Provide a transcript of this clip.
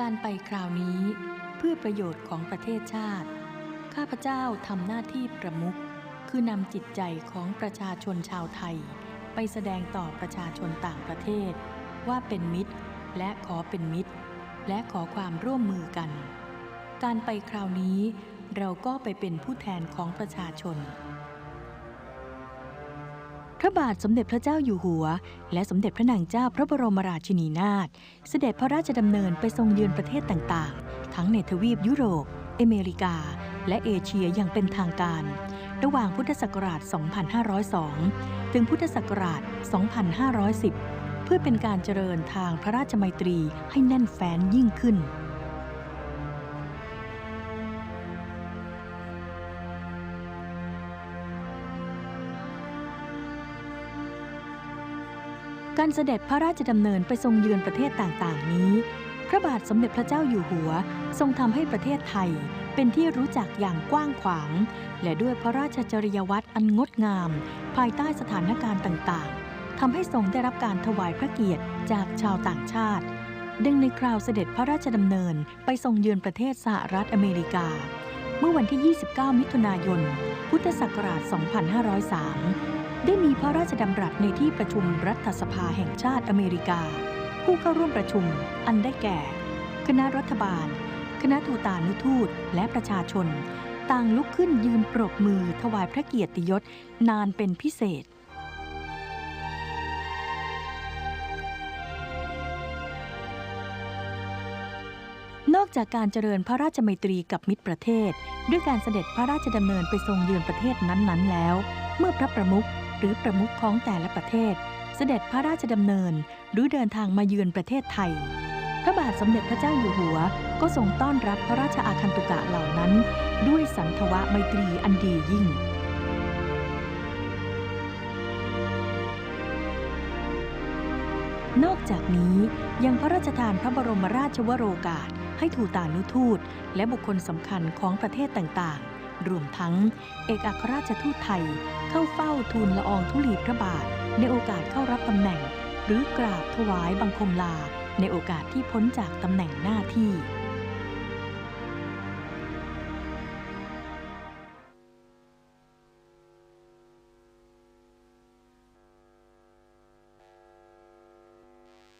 การไปคราวนี้เพื่อประโยชน์ของประเทศชาติ ข้าพเจ้าทำหน้าที่ประมุขคือนำจิตใจของประชาชนชาวไทย ไปแสดงต่อประชาชนต่างประเทศ ว่าเป็นมิตร และขอเป็นมิตร และขอความร่วมมือกัน การไปคราวนี้เราก็ไปเป็นผู้แทนของประชาชน พระบาทสมเด็จพระเจ้าอยู่หัว และสมเด็จพระนางเจ้าพระบรมราชินีนาถเสด็จพระราชดำเนินไปทรงเยือนประเทศต่างๆ ทั้งในทวีปยุโรป อเมริกา และเอเชียอย่างเป็นทางการ ระหว่างพุทธศักราช 2502 ถึงพุทธศักราช 2510 เพื่อเป็นการเจริญทางพระราชมัยตรีให้แน่นแฟ้นยิ่งขึ้น การเสด็จพระราชดำเนินไปทรงเยือนประเทศต่างๆ นี้ พระบาทสมเด็จพระเจ้าอยู่หัว ทรงทำให้ประเทศไทย เป็นที่รู้จักอย่างกว้างขวาง และด้วยพระราชจริยวัตรอันงดงาม ภายใต้สถานการณ์ต่างๆทำให้ทรงได้รับการถวายพระเกียรติจากชาวต่างชาติ ดังในคราวเสด็จพระราชดำเนินไปทรงเยือนประเทศสหรัฐอเมริกา เมื่อวันที่ 29 มิถุนายน พุทธศักราช 2503 ได้มีพระราชดำรัสในที่ประชุมรัฐสภาแห่งชาติอเมริกา ผู้เข้าร่วมประชุม อันได้แก่ คณะรัฐบาล คณะทูตานุทูตและประชาชน ต่างลุกขึ้นยืนปรบมือถวายพระเกียรติยศนานเป็นพิเศษนอกจากการเจริญพระราชมัยตรีกับมิตรประเทศ ด้วยการเสด็จพระราชดำเนินไปทรงเยือนประเทศนั้นๆแล้ว เมื่อพระประมุข หรือประมุขของแต่ละประเทศ เสด็จพระราชดำเนิน หรือเดินทางมาเยือนประเทศไทย พระบาทสมเด็จพระเจ้าอยู่หัว ก็ทรงต้อนรับพระราชอาคันตุกะเหล่านั้น ด้วยสันทวะไมตรีอันดียิ่งนอกจากนี้ยังพระราชทานพระบรมราชวโรกาส ให้ทูตานุทูต และบุคคลสำคัญของประเทศต่างๆ รวมทั้ง เอกอัครราชทูตไทย เข้าเฝ้าทูลละอองธุลีพระบาท ในโอกาสเข้ารับตำแหน่ง หรือกราบถวายบังคมลา ในโอกาสที่พ้นจากตำแหน่งหน้าที่